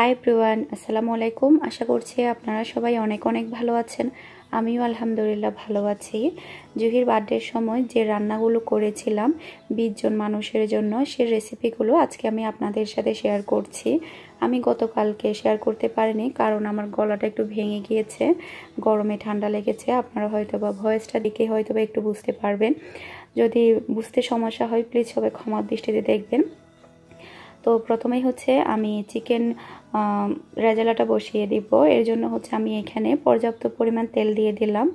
High প্রিওয়ান আসসালামু আলাইকুম আশা করছি আপনারা সবাই অনেক অনেক ভালো আছেন। আমিও আলহামদুলিল্লাহ ভালো আছি। জুহির বার্থডের সময় যে রান্নাগুলো করেছিলাম বিশ জন মানুষের জন্য, সে রেসিপিগুলো আজকে আমি আপনাদের সাথে শেয়ার করছি। আমি গতকালকে শেয়ার করতে পারিনি, কারণ আমার গলাটা একটু ভেঙে গিয়েছে, গরমে ঠান্ডা লেগেছে। আপনারা হয়তো বা ভয়েসটা দেখে হয়তো বা একটু বুঝতে পারবেন। যদি বুঝতে সমস্যা হয় প্লিজ সবাই ক্ষমার দৃষ্টিতে দেখবেন। তো প্রথমেই হচ্ছে আমি চিকেন রেজালাটা বসিয়ে দিব। এর জন্য হচ্ছে আমি এখানে পর্যাপ্ত পরিমাণ তেল দিয়ে দিলাম।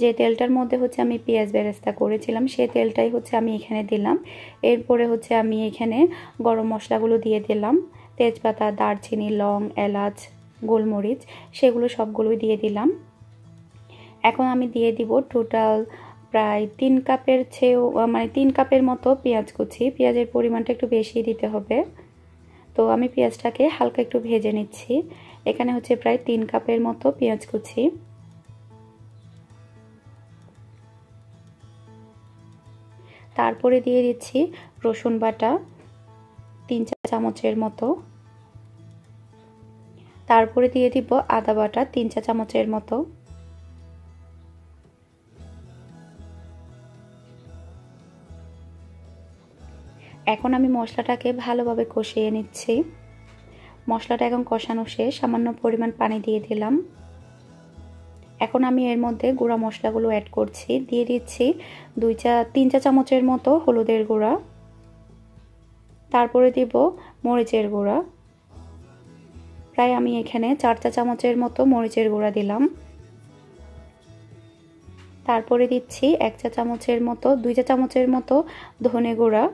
যে তেলটার মধ্যে হচ্ছে আমি পেঁয়াজ বেরেস্তা করেছিলাম সেই তেলটাই হচ্ছে আমি এখানে দিলাম। এরপরে হচ্ছে আমি এখানে গরম মশলাগুলো দিয়ে দিলাম। তেজপাতা, দারচিনি, লং, এলাচ, গোলমরিচ, সেগুলো সবগুলোই দিয়ে দিলাম। এখন আমি দিয়ে দিব টোটাল প্রায় তিন কাপের চেয়েও মানে তিন কাপের মতো পেঁয়াজ কুচি। পেঁয়াজের পরিমাণটা একটু বেশি দিতে হবে। তো আমি পেঁয়াজটাকে হালকা একটু ভেজে নিচ্ছি। এখানে হচ্ছে প্রায় তিন কাপের মতো পেঁয়াজ কুচি। তারপরে দিয়ে দিচ্ছি রসুন বাটা, তিন চা চামচের মতো। তারপরে দিয়ে দিব আদা বাটা, তিন চা চামচের মতো। এখন আমি মশলাটাকে ভালোভাবে কষিয়ে নিচ্ছি। মশলাটা এখন কষানো শেষ, সামান্য পরিমাণ পানি দিয়ে দিলাম। এখন আমি এর মধ্যে গুঁড়া মশলাগুলো অ্যাড করছি। দিয়ে দিচ্ছি দুই চা, তিন চা চামচের মতো হলুদের গুঁড়া। তারপরে দিব মরিচের গুঁড়া। প্রায় আমি এখানে চার চা চামচের মতো মরিচের গুঁড়া দিলাম। তারপরে দিচ্ছি এক চা চামচের মতো, দুই চা চামচের মতো ধনে গুঁড়া।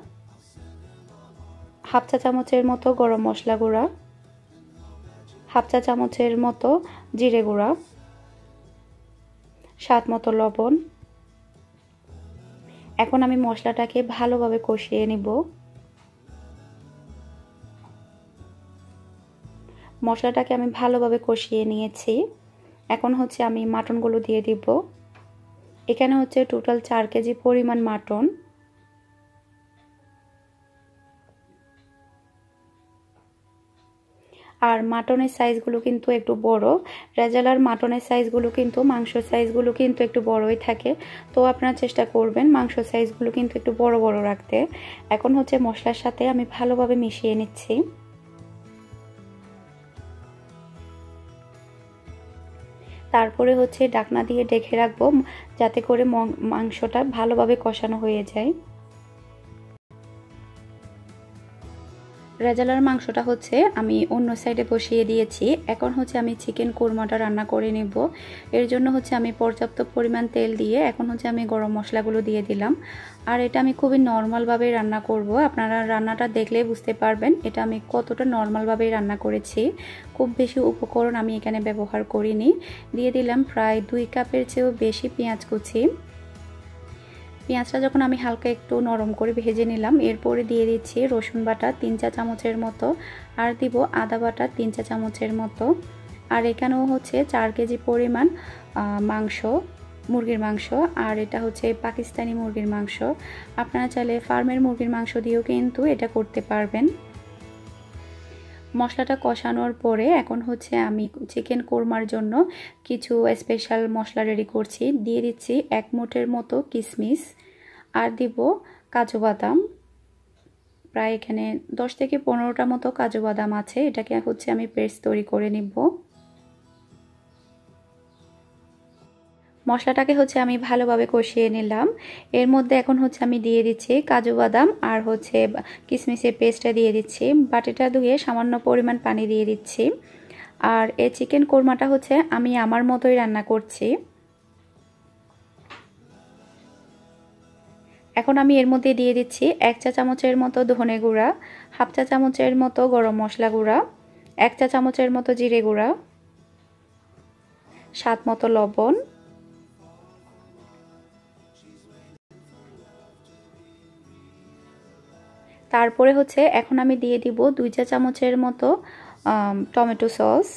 হাফ চা চামচের মতো গরম মশলা গুঁড়া, হাফ চা চামচের মতো জিরে গুঁড়া, স্বাদ মতো লবণ। এখন আমি মশলাটাকে ভালোভাবে কষিয়ে নিব। মশলাটাকে আমি ভালোভাবে কষিয়ে নিয়েছি। এখন হচ্ছে আমি মাটনগুলো দিয়ে দিব। এখানে হচ্ছে টোটাল চার কেজি পরিমাণ মাটন। আর মাটনের সাইজগুলো কিন্তু একটু বড়। রেজালার মাটনের সাইজগুলো কিন্তু, মাংসর সাইজগুলো কিন্তু একটু বড়ই থাকে। তো আপনারা চেষ্টা করবেন মাংস সাইজগুলো কিন্তু একটু বড় বড় রাখতে। এখন হচ্ছে মশলার সাথে আমি ভালোভাবে মিশিয়ে নিচ্ছি। তারপরে হচ্ছে ডাকনা দিয়ে ডেকে রাখব, যাতে করে মাংসটা ভালোভাবে কষানো হয়ে যায়। রেজালার মাংসটা হচ্ছে আমি অন্য সাইডে বসিয়ে দিয়েছি। এখন হচ্ছে আমি চিকেন কোরমাটা রান্না করে নেব। এর জন্য হচ্ছে আমি পর্যাপ্ত পরিমাণ তেল দিয়ে এখন হচ্ছে আমি গরম মশলাগুলো দিয়ে দিলাম। আর এটা আমি খুবই নর্মালভাবে রান্না করব। আপনারা রান্নাটা দেখলেই বুঝতে পারবেন এটা আমি কতটা নর্মালভাবে রান্না করেছি। খুব বেশি উপকরণ আমি এখানে ব্যবহার করিনি। দিয়ে দিলাম প্রায় দুই কাপের চেয়েও বেশি পেঁয়াজ কুচি। পেঁয়াজটা যখন আমি হালকা একটু নরম করে ভেজে নিলাম, এরপরে দিয়ে দিচ্ছি রসুন বাটা তিন চা চামচের মতো, আর দিব আদা বাটা তিন চা চামচের মতো। আর এখানেও হচ্ছে চার কেজি পরিমাণ মাংস, মুরগির মাংস, আর এটা হচ্ছে পাকিস্তানি মুরগির মাংস। আপনারা চাইলে ফার্মের মুরগির মাংস দিয়েও কিন্তু এটা করতে পারবেন। মশলাটা কষানোর পরে এখন হচ্ছে আমি চিকেন কোরমার জন্য কিছু স্পেশাল মশলা রেডি করছি। দিয়ে দিচ্ছি এক মুঠের মতো কিশমিশ আর দিব কাজু বাদাম। প্রায় এখানে দশ থেকে পনেরোটা মতো কাজু বাদাম আছে। এটাকে হচ্ছে আমি পেস্ট তৈরি করে নিব। মশলাটাকে হচ্ছে আমি ভালোভাবে কষিয়ে নিলাম। এর মধ্যে এখন হচ্ছে আমি দিয়ে দিচ্ছি কাজু বাদাম আর হচ্ছে কিশমিশের পেস্টটা দিয়ে দিচ্ছি। বাটিটা ধুয়ে সামান্য পরিমাণ পানি দিয়ে দিচ্ছি। আর এই চিকেন কোরমাটা হচ্ছে আমি আমার মতোই রান্না করছি। এখন আমি এর মধ্যে দিয়ে দিচ্ছি এক চা চামচের মতো ধনে গুঁড়া, হাফ চা চামচের মতো গরম মশলা গুঁড়া, এক চা চামচের মতো জিরে গুঁড়া, স্বাদ মতো লবণ, তারপরে হচ্ছে এখন আমি দিয়ে দিব দুই চা চামচের মতো টমেটো সস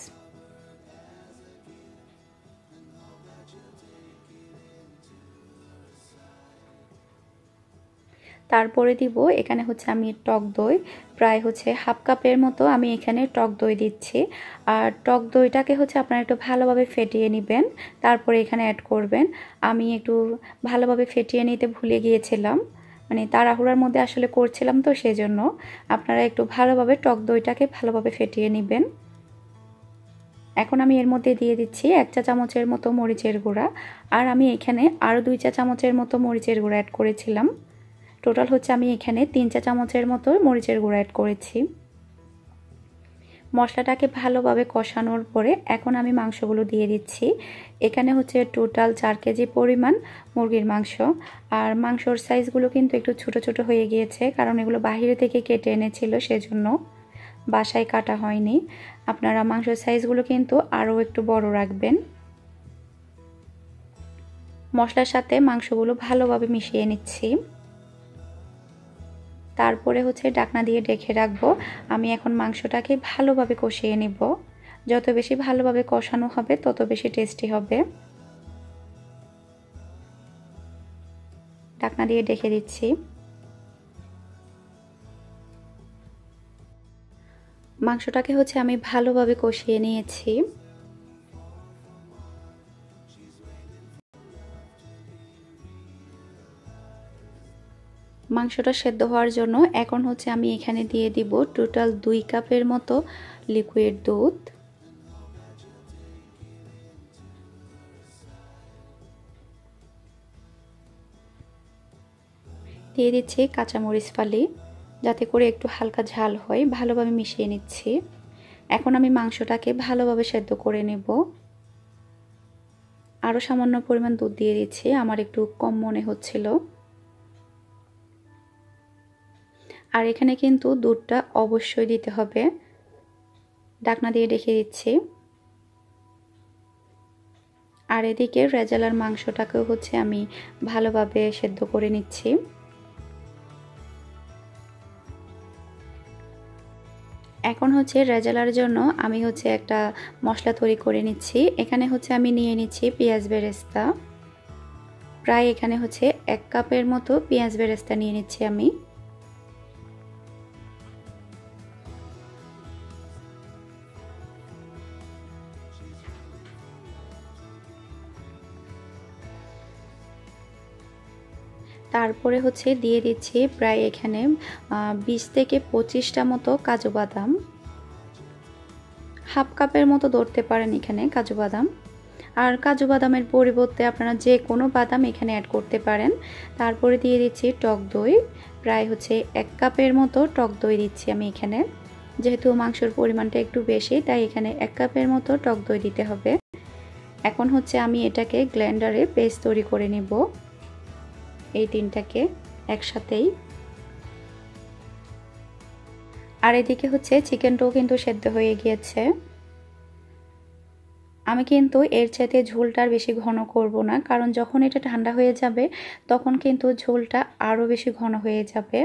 তারপরে দিব, এখানে হচ্ছে আমি টক দই, প্রায় হচ্ছে হাফ কাপের মতো আমি এখানে টক দই দিচ্ছি। আর টক দইটাকে হচ্ছে আপনারা একটু ভালোভাবে ফেটিয়ে নেবেন, তারপরে এখানে অ্যাড করবেন। আমি একটু ভালোভাবে ফেটিয়ে নিতে ভুলে গিয়েছিলাম মানে তাড়াহুড়ার মধ্যে আসলে করছিলাম তো সেজন্য। আপনারা একটু ভালোভাবে টক দইটাকে ভালোভাবে ফেটিয়ে নেবেন। এখন আমি এর মধ্যে দিয়ে দিচ্ছি এক চা চামচের মতো মরিচের গুঁড়া। আর আমি এখানে আরও দুই চা চামচের মতো মরিচের গুঁড়া অ্যাড করেছিলাম। টোটাল হচ্ছে আমি এখানে তিন চা চামচের মতো মরিচের গুঁড়া অ্যাড করেছি। মশলাটাকে ভালোভাবে কষানোর পরে এখন আমি মাংসগুলো দিয়ে দিচ্ছি। এখানে হচ্ছে টোটাল চার কেজি পরিমাণ মুরগির মাংস। আর মাংসর সাইজগুলো কিন্তু একটু ছোট ছোট হয়ে গিয়েছে, কারণ এগুলো বাহিরে থেকে কেটে এনেছিল সেজন্য বাসায় কাটা হয়নি। আপনারা মাংসের সাইজগুলো কিন্তু আরও একটু বড় রাখবেন। মশলার সাথে মাংসগুলো ভালোভাবে মিশিয়ে নিচ্ছি। তারপরে হচ্ছে ডাকনা দিয়ে ডেকে রাখব। আমি এখন মাংসটাকে ভালোভাবে কষিয়ে নিব। যত বেশি ভালোভাবে কষানো হবে, তত বেশি টেস্টি হবে। ডাকনা দিয়ে ডেকে দিচ্ছি। মাংসটাকে হচ্ছে আমি ভালোভাবে কষিয়ে নিয়েছি। মাংসটা সেদ্ধ হওয়ার জন্য এখন হচ্ছে আমি এখানে দিয়ে দিব টোটাল দুই কাপের মতো লিকুইড দুধ। দিয়ে দিচ্ছি কাঁচামরিচ ফালি, যাতে করে একটু হালকা ঝাল হয়, ভালোভাবে মিশিয়ে নিচ্ছি। এখন আমি মাংসটাকে ভালোভাবে সেদ্ধ করে নেব। আরও সামান্য পরিমাণ দুধ দিয়ে দিচ্ছি, আমার একটু কম মনে হচ্ছিল। আর এখানে কিন্তু দুধটা অবশ্যই দিতে হবে। ডাকনা দিয়ে রেখে দিচ্ছি। আর এদিকে রেজালার মাংসটাকেও হচ্ছে আমি ভালোভাবে সেদ্ধ করে নিচ্ছি। এখন হচ্ছে রেজালার জন্য আমি হচ্ছে একটা মশলা তৈরি করে নিচ্ছি। এখানে হচ্ছে আমি নিয়ে নিচ্ছি পেঁয়াজ বেরেস্তা। প্রায় এখানে হচ্ছে এক কাপের মতো পেঁয়াজ বেরেস্তা নিয়ে নিচ্ছি আমি। তারপরে হচ্ছে দিয়ে দিচ্ছি প্রায় এখানে বিশ থেকে পঁচিশটা মতো কাজু বাদাম। হাফ কাপের মতো ধরতে পারেন এখানে কাজু বাদাম। আর কাজু বাদামের পরিবর্তে আপনারা যে কোনো বাদাম এখানে অ্যাড করতে পারেন। তারপরে দিয়ে দিচ্ছি টক দই। প্রায় হচ্ছে এক কাপের মতো টক দই দিচ্ছি আমি এখানে। যেহেতু মাংসর পরিমাণটা একটু বেশি, তাই এখানে এক কাপের মতো টক দই দিতে হবে। এখন হচ্ছে আমি এটাকে গ্ল্যান্ডারে পেস্ট তৈরি করে নেব। এই তিনটাকে একসাথেই। আর এদিকে হচ্ছে চিকেনটাও কিন্তু সেদ্ধ হয়ে গিয়েছে। আমি কিন্তু এর চাইতে ঝোলটা বেশি ঘন করব না, কারণ যখন এটা ঠান্ডা হয়ে যাবে, তখন কিন্তু ঝোলটা আরও বেশি ঘন হয়ে যাবে।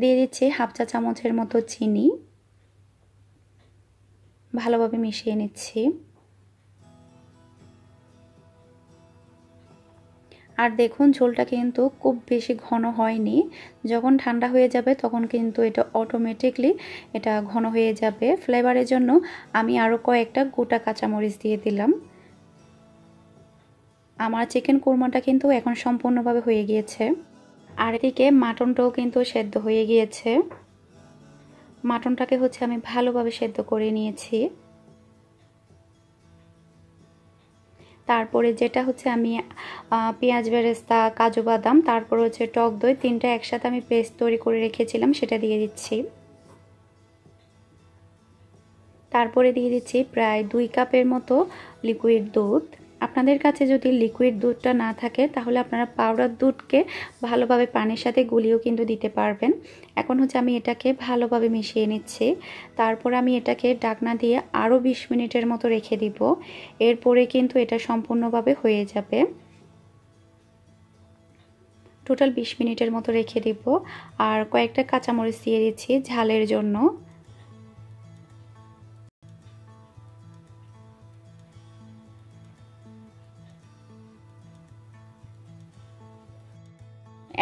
দিয়ে দিচ্ছি হাফ চা চামচের মতো চিনি। ভালোভাবে মিশিয়ে নিচ্ছি। আর দেখুন, ঝোলটা কিন্তু খুব বেশি ঘন হয়নি। যখন ঠান্ডা হয়ে যাবে, তখন কিন্তু এটা অটোমেটিকলি এটা ঘন হয়ে যাবে। ফ্লেভারের জন্য আমি আরও কয়েকটা গোটা কাঁচামরিচ দিয়ে দিলাম। আমার চিকেন কোরমাটা কিন্তু এখন সম্পূর্ণভাবে হয়ে গিয়েছে। আর এদিকে মাটনটাও কিন্তু সেদ্ধ হয়ে গিয়েছে। মাটনটাকে হচ্ছে আমি ভালোভাবে সেদ্ধ করে নিয়েছি। তারপরে যেটা হচ্ছে আমি পেঁয়াজ, বেরেস্তা, কাজু বাদাম, তারপর হচ্ছে টক দই, তিনটা একসাথে আমি পেস্ট তৈরি করে রেখেছিলাম, সেটা দিয়ে দিচ্ছি। তারপরে দিয়ে দিচ্ছি প্রায় দুই কাপের মতো লিকুইড দুধ। আপনাদের কাছে যদি লিকুইড দুধটা না থাকে, তাহলে আপনারা পাউডার দুধকে ভালোভাবে পানির সাথে গুলিও কিন্তু দিতে পারবেন। এখন হচ্ছে আমি এটাকে ভালোভাবে মিশিয়ে নিচ্ছি। তারপর আমি এটাকে ডাকনা দিয়ে আরও বিশ মিনিটের মতো রেখে দিব। এরপরে কিন্তু এটা সম্পূর্ণভাবে হয়ে যাবে। টোটাল বিশ মিনিটের মতো রেখে দিব। আর কয়েকটা কাঁচামরিচ দিয়ে দিচ্ছি ঝালের জন্য।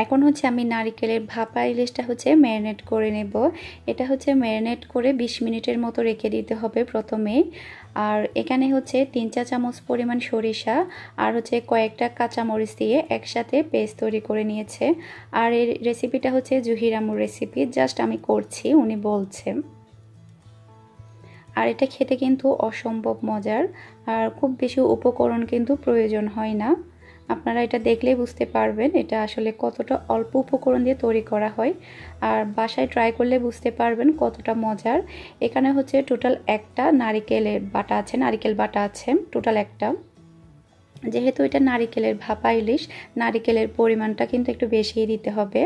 এখন হচ্ছে আমি নারিকেলের ভাপা ইলিশটা হচ্ছে ম্যারিনেট করে নেব। এটা হচ্ছে ম্যারিনেট করে ২০ মিনিটের মতো রেখে দিতে হবে প্রথমেই আর এখানে হচ্ছে তিন চা চামচ পরিমাণ সরিষা আর হচ্ছে কয়েকটা কাঁচামরিচ দিয়ে একসাথে পেস্ট তৈরি করে নিয়েছে। আর এই রেসিপিটা হচ্ছে জুহিরামুর রেসিপি, জাস্ট আমি করছি, উনি বলছে। আর এটা খেতে কিন্তু অসম্ভব মজার, আর খুব বেশি উপকরণ কিন্তু প্রয়োজন হয় না। আপনারা এটা দেখলেই বুঝতে পারবেন এটা আসলে কতটা অল্প উপকরণ দিয়ে তৈরি করা হয়। আর বাসায় ট্রাই করলে বুঝতে পারবেন কতটা মজার। এখানে হচ্ছে টোটাল একটা নারিকেলের বাটা আছে, নারিকেল বাটা আছে টোটাল একটা। যেহেতু এটা নারিকেলের ভাপা ইলিশ, নারিকেলের পরিমাণটা কিন্তু একটু বেশিই দিতে হবে।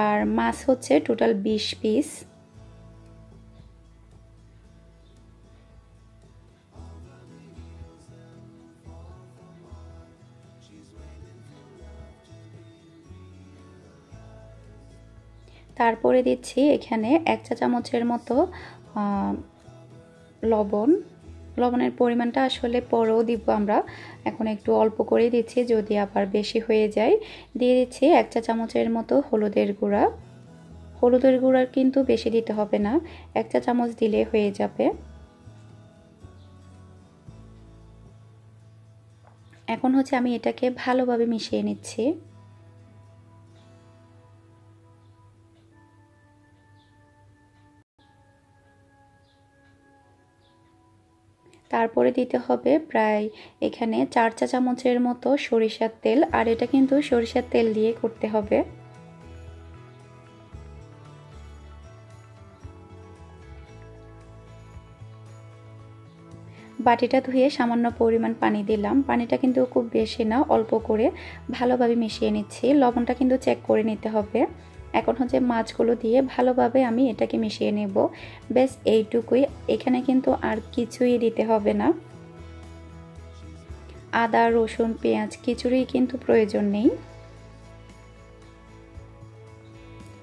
আর মাছ হচ্ছে টোটাল বিশ পিস তারপরে দিচ্ছি এখানে এক চা চামচের মতো লবণ। লবণের পরিমাণটা আসলে পরেও দিব আমরা। এখন একটু অল্প করে দিচ্ছি যদি আবার বেশি হয়ে যায়। দিয়ে দিচ্ছি এক চা চামচের মতো হলুদের গুঁড়া। হলুদের গুঁড়া কিন্তু বেশি দিতে হবে না, এক চা চামচ দিলে হয়ে যাবে। এখন হচ্ছে আমি এটাকে ভালোভাবে মিশিয়ে নিচ্ছি। তারপরে দিতে হবে প্রায় এখানে চার চা চামচের মতো সরিষার তেল, আর এটা কিন্তু সরিষার তেল দিয়ে করতে হবে। বাটিটা ধুয়ে সামান্য পরিমাণ পানি দিলাম। পানিটা কিন্তু খুব বেশি না, অল্প করে ভালোভাবে মিশিয়ে নিচ্ছি। লবণটা কিন্তু চেক করে নিতে হবে। এখন হচ্ছে মাছগুলো দিয়ে ভালোভাবে আমি এটাকে মিশিয়ে নেব। বেশ এইটুকুই। এখানে কিন্তু আর কিছুই দিতে হবে না। আদা, রসুন, পেঁয়াজ কিছুরই কিন্তু প্রয়োজন নেই।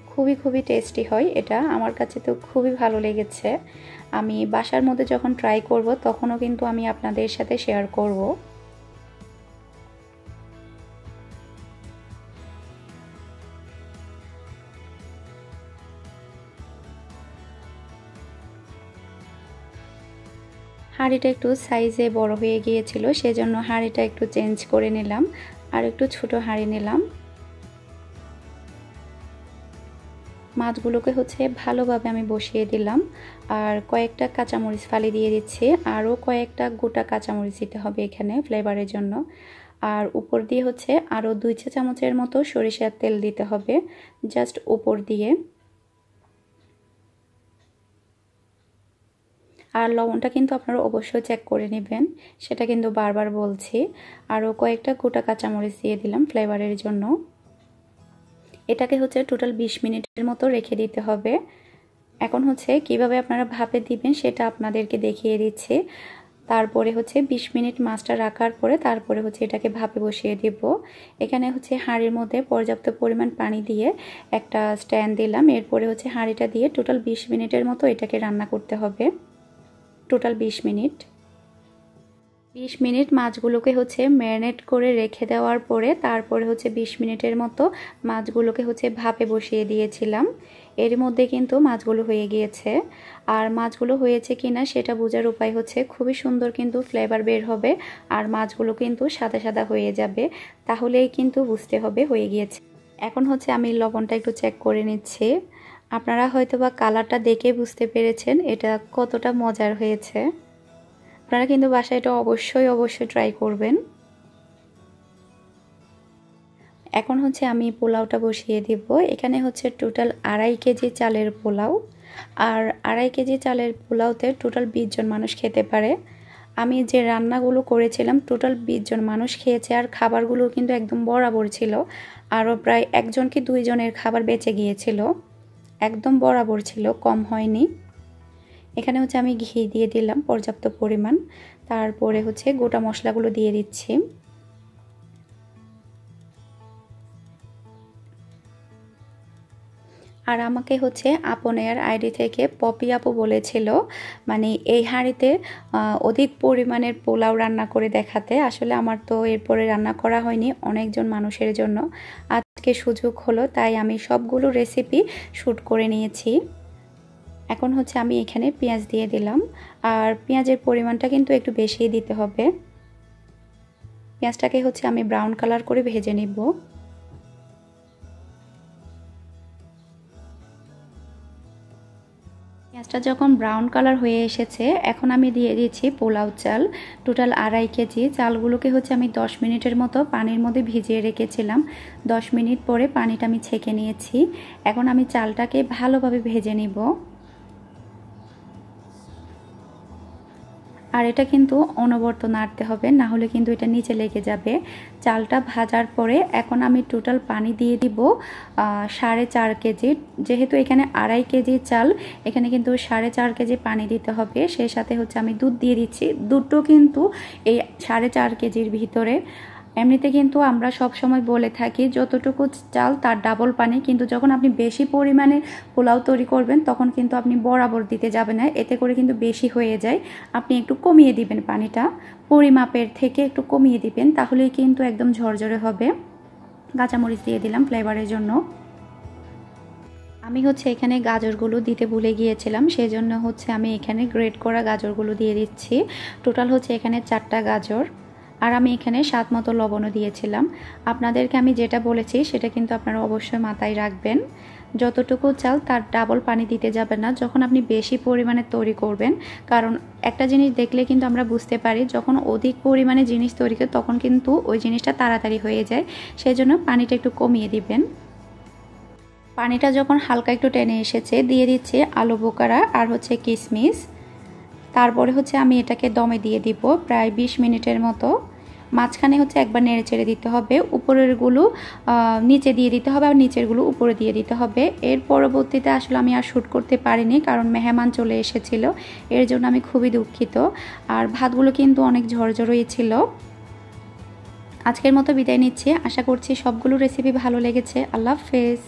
খুবই খুবই টেস্টি হয় এটা। আমার কাছে তো খুবই ভালো লেগেছে। আমি বাসার মধ্যে যখন ট্রাই করব, তখনও কিন্তু আমি আপনাদের সাথে শেয়ার করব। হাঁড়িটা একটু সাইজে বড় হয়ে গিয়েছিল, সেজন্য হাঁড়িটা একটু চেঞ্জ করে নিলাম। আর একটু ছোট হাঁড়ি নিলাম। মাছগুলোকে হচ্ছে ভালোভাবে আমি বসিয়ে দিলাম। আর কয়েকটা কাঁচামরিচ ফালি দিয়ে দিচ্ছি। আরও কয়েকটা গোটা কাঁচামরিচ দিতে হবে এখানে ফ্লেভারের জন্য। আর উপর দিয়ে হচ্ছে আরও দুই চা চামচের মতো সরিষার তেল দিতে হবে জাস্ট উপর দিয়ে। আর লবণটা কিন্তু আপনারা অবশ্যই চেক করে নেবেন। সেটা কিন্তু বারবার বলছি। আরও কয়েকটা গোটা কাঁচামরিচ দিয়ে দিলাম ফ্লেভারের জন্য। এটাকে হচ্ছে টোটাল ২০ মিনিটের মতো রেখে দিতে হবে। এখন হচ্ছে কীভাবে আপনারা ভাপে দিবেন সেটা আপনাদেরকে দেখিয়ে দিচ্ছি। তারপরে হচ্ছে ২০ মিনিট মাছটা রাখার পরে তারপরে হচ্ছে এটাকে ভাপে বসিয়ে দেব। এখানে হচ্ছে হাঁড়ির মধ্যে পর্যাপ্ত পরিমাণ পানি দিয়ে একটা স্ট্যান্ড দিলাম। এরপরে হচ্ছে হাঁড়িটা দিয়ে টোটাল ২০ মিনিটের মতো এটাকে রান্না করতে হবে। Total ২০ minute. ২০ মিনিট মাছগুলোকে হচ্ছে ম্যারিনেট করে রেখে দেওয়ার পরে তারপরে হচ্ছে ২০ মিনিটের মতো মাছগুলোকে হচ্ছে ভাপে বসিয়ে দিয়েছিলাম। এর মধ্যে কিন্তু মাছগুলো হয়ে গিয়েছে। আর মাছগুলো হয়েছে কিনা সেটা বোঝার উপায় হচ্ছে খুবই সুন্দর কিন্তু ফ্লেভার বের হবে আর মাছগুলো কিন্তু সাদা সাদা হয়ে যাবে, তাহলেই কিন্তু বুঝতে হবে হয়ে গিয়েছে। এখন হচ্ছে আমি লবণটা একটু চেক করে নিচ্ছি। আপনারা হয়তো বা কালারটা দেখে বুঝতে পেরেছেন এটা কতটা মজার হয়েছে। আপনারা কিন্তু বাসায় এটা অবশ্যই অবশ্যই ট্রাই করবেন। এখন হচ্ছে আমি পোলাওটা বসিয়ে দিব। এখানে হচ্ছে টোটাল আড়াই কেজি চালের পোলাও। আর আড়াই কেজি চালের পোলাওতে টোটাল বিশ জন মানুষ খেতে পারে। আমি যে রান্নাগুলো করেছিলাম টোটাল বিশ জন মানুষ খেয়েছে। আর খাবারগুলো কিন্তু একদম বরাবর ছিল। আরও প্রায় একজন কি দুইজনের খাবার বেঁচে গিয়েছিল। একদম বরাবর ছিল, কম হয়নি। এখানে হচ্ছে আমি ঘি দিয়ে দিলাম পর্যাপ্ত পরিমাণ। তারপরে হচ্ছে গোটা মশলাগুলো দিয়ে দিচ্ছি। আর আমাকে হচ্ছে আপনের আইডি থেকে পপি আপু বলেছিল মানে এই হাঁড়িতে অধিক পরিমাণের পোলাও রান্না করে দেখাতে। আসলে আমার তো এরপরে রান্না করা হয়নি অনেকজন মানুষের জন্য। আজকে আজকে সুযোগ হলো, তাই আমি সবগুলো রেসিপি শ্যুট করে নিয়েছি। এখন হচ্ছে আমি এখানে পেঁয়াজ দিয়ে দিলাম। আর পেঁয়াজের পরিমাণটা কিন্তু একটু বেশিই দিতে হবে। পেঁয়াজটাকে হচ্ছে আমি ব্রাউন কালার করে ভেজে নিব। পেঁয়াজটা যখন ব্রাউন কালার হয়ে এসেছে, এখন আমি দিয়ে দিয়েছি পোলাও চাল। টোটাল আড়াই কেজি। চালগুলোকে হচ্ছে আমি 10 মিনিটের মতো পানির মধ্যে ভিজিয়ে রেখেছিলাম। 10 মিনিট পরে পানিটা আমি ছেঁকে নিয়েছি। এখন আমি চালটাকে ভালোভাবে ভেজে নিব। আর এটা কিন্তু অনবর্ত নাড়তে হবে, না হলে কিন্তু এটা নিচে লেগে যাবে। চালটা ভাজার পরে এখন আমি টোটাল পানি দিয়ে দিব সাড়ে চার কেজি। যেহেতু এখানে আড়াই কেজি চাল, এখানে কিন্তু সাড়ে চার কেজি পানি দিতে হবে। সেই সাথে হচ্ছে আমি দুধ দিয়ে দিচ্ছি। দুধটাও কিন্তু এই সাড়ে চার কেজির ভিতরে এমনিতে কিন্তু আমরা সব সময় বলে থাকি, যতটুকু চাল তার ডাবল পানি, কিন্তু যখন আপনি বেশি পরিমাণে পোলাও তৈরি করবেন, তখন কিন্তু আপনি বরাবর দিতে যাবেন না। এতে করে কিন্তু বেশি হয়ে যায়। আপনি একটু কমিয়ে দিবেন পানিটা, পরিমাপের থেকে একটু কমিয়ে দিবেন, তাহলেই কিন্তু একদম ঝরঝরে হবে। কাঁচামরিচ দিয়ে দিলাম ফ্লেভারের জন্য। আমি হচ্ছে এখানে গাজরগুলো দিতে ভুলে গিয়েছিলাম সেই জন্য হচ্ছে আমি এখানে গ্রেড করা গাজরগুলো দিয়ে দিচ্ছি। টোটাল হচ্ছে এখানে চারটা গাজর। আর আমি এখানে স্বাদ মতো লবণও দিয়েছিলাম। আপনাদেরকে আমি যেটা বলেছি, সেটা কিন্তু আপনারা অবশ্যই মাথায় রাখবেন। যতটুকু চাল, তার ডাবল পানি দিতে যাবেন না। যখন আপনি বেশি পরিমাণে তৈরি করবেন, কারণ একটা জিনিস দেখলে কিন্তু আমরা বুঝতে পারি, যখন অধিক পরিমাণে জিনিস তৈরি করে, তখন কিন্তু ওই জিনিসটা তাড়াতাড়ি হয়ে যায়। সেই জন্য পানিটা একটু কমিয়ে দিবেন। পানিটা যখন হালকা একটু টেনে এসেছে, দিয়ে দিচ্ছে আলু বোকারা আর হচ্ছে কিশমিশ তারপরে হচ্ছে আমি এটাকে দমে দিয়ে দিব প্রায় ২০ মিনিটের মতো। মাঝখানে হচ্ছে একবার নেড়ে চেড়ে দিতে হবে উপরেরগুলো নিচে দিয়ে দিতে হবে আর নিচেরগুলো উপরে দিয়ে দিতে হবে। এর পরবর্তীতে আসলে আমি আর শ্যুট করতে পারিনি কারণ মেহমান চলে এসেছিল, এর জন্য আমি খুবই দুঃখিত। আর ভাতগুলো কিন্তু অনেক ঝরঝরই ছিল। আজকের মতো বিদায় নিচ্ছি, আশা করছি সবগুলো রেসিপি ভালো লেগেছে। আল্লাহ হাফেজ।